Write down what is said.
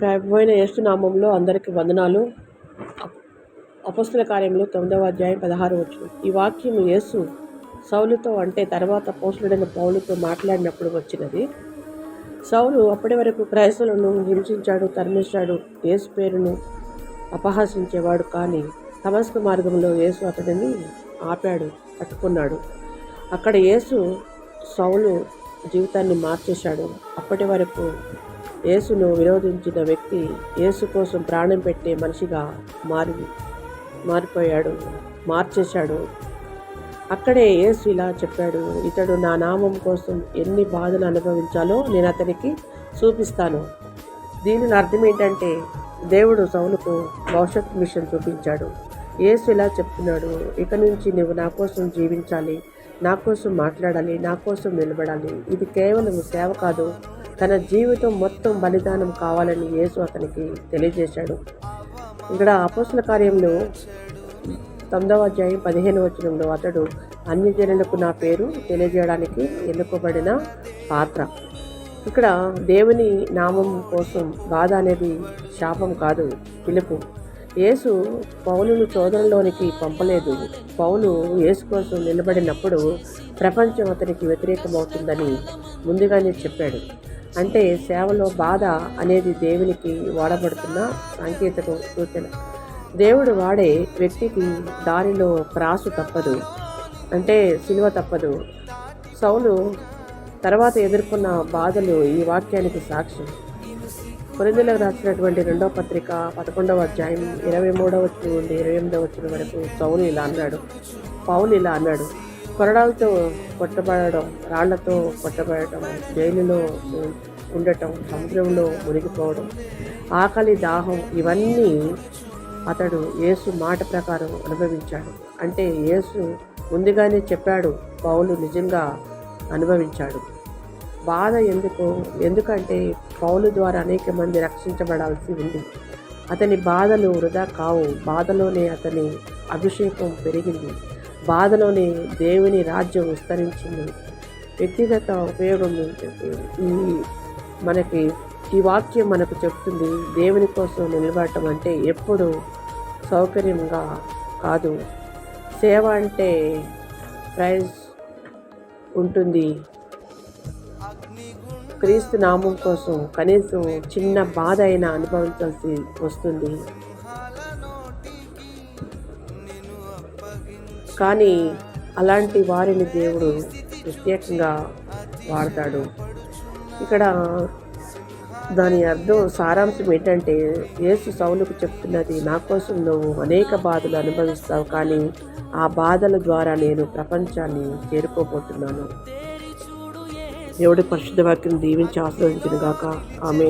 ప్రభువైన యేసు యేసునామంలో అందరికీ వందనాలు. అపస్తుల కార్యంలో తొమ్మిదవ అధ్యాయం పదహారు వచ్చు ఈ వాక్యం యేసు సౌలుతో అంటే తర్వాత పోస్టుడైన పౌలుతో మాట్లాడినప్పుడు వచ్చినది. సౌలు అప్పటి వరకు క్రైస్తవులను హింసించాడు తరిమించాడు యేసు పేరును అపహాసించేవాడు కానీ తమస్క మార్గంలో యేసు అతడిని ఆపాడు పట్టుకున్నాడు. అక్కడ యేసు సౌలు జీవితాన్ని మార్చేశాడు. అప్పటి వరకు యేసును విరోధించిన వ్యక్తి యేసు కోసం ప్రాణం పెట్టే మనిషిగా మారి మారిపోయాడు మార్చేశాడు. అక్కడే యేసు ఇలా చెప్పాడు ఇతడు నా నామం కోసం ఎన్ని బాధలు అనుభవించాలో నేను అతనికి చూపిస్తాను. దీనిని అర్థం ఏంటంటే దేవుడు సౌలుకు భవిష్యత్ మిషన్ చూపించాడు. యేసు ఇలా చెప్తున్నాడు ఇక నుంచి నువ్వు నా కోసం జీవించాలి నా కోసం మాట్లాడాలి నా కోసం నిలబడాలి. ఇది కేవలం సేవ కాదు తన జీవితం మొత్తం బలిదానం కావాలని యేసు అతనికి తెలియజేశాడు. ఇక్కడ అపోసుల కార్యంలో తొమ్మిదవ అధ్యాయం పదిహేను వచనంలో అతడు అన్ని జనులకు నా పేరు తెలియజేయడానికి ఎన్నుకోబడిన పాత్ర. ఇక్కడ దేవుని నామం కోసం బాధ అనేది శాపం కాదు పిలుపు. యేసు పౌలును చోదనలోనికి పంపలేదు. పౌలు యేసు కోసం నిలబడినప్పుడు ప్రపంచం అతనికి వ్యతిరేకమవుతుందని ముందుగానే చెప్పాడు. అంటే సేవలో బాధ అనేది దేవునికి వాడబడుతున్న సాంకేతిక సూచన. దేవుడు వాడే వ్యక్తికి దారిలో క్రాసు తప్పదు అంటే సిలువ తప్పదు. సౌలు తర్వాత ఎదుర్కొన్న బాధలు ఈ వాక్యానికి సాక్ష్యం. కొరిందులకు రాసినటువంటి రెండవ పత్రిక పదకొండవ అధ్యాయం ఇరవై మూడవ వచ్చిన నుండి ఇరవై ఎనిమిదవ వచ్చిన వరకు సౌలు ఇలా అన్నాడు. పౌలు ఇలా అన్నాడు కొరడాలతో కొట్టబడడం రాళ్ళతో కొట్టబడటం జైలులో ఉండటం సముద్రంలో మునిగిపోవడం ఆకలి దాహం ఇవన్నీ అతడు యేసు మాట ప్రకారం అనుభవించాడు. అంటే యేసు ముందుగానే చెప్పాడు పౌలు నిజంగా అనుభవించాడు. బాధ ఎందుకు? ఎందుకంటే పౌలు ద్వారా అనేక మంది రక్షించబడాల్సి ఉంది. అతని బాధలు వృధా కావు. బాధలోనే అతని అభిషేకం పెరిగింది. బాధలోనే దేవుని రాజ్యం విస్తరించింది. వ్యక్తిగత ఉపయోగం ఈ మనకి ఈ వాక్యం మనకు చెప్తుంది దేవుని కోసం నిలబడటం అంటే ఎప్పుడు సౌకర్యంగా కాదు. సేవ అంటే ప్రైజ్ ఉంటుంది. క్రీస్తు నామం కోసం కనీసం చిన్న బాధ అయినా అనుభవించాల్సి వస్తుంది. కానీ అలాంటి వారిని దేవుడు ప్రత్యేకంగా వాడతాడు. ఇక్కడ దాని అర్థం సారాంశం ఏంటంటే యేసు సౌలుకు చెప్తున్నది నా కోసం నువ్వు అనేక బాధలు అనుభవిస్తావు కానీ ఆ బాధల ద్వారా నేను ప్రపంచాన్ని చేరుకోబోతున్నాను. దేవుడి పరిశుద్ధ వాక్యం దీవించి ఆశ్రయించిన గాక. ఆమె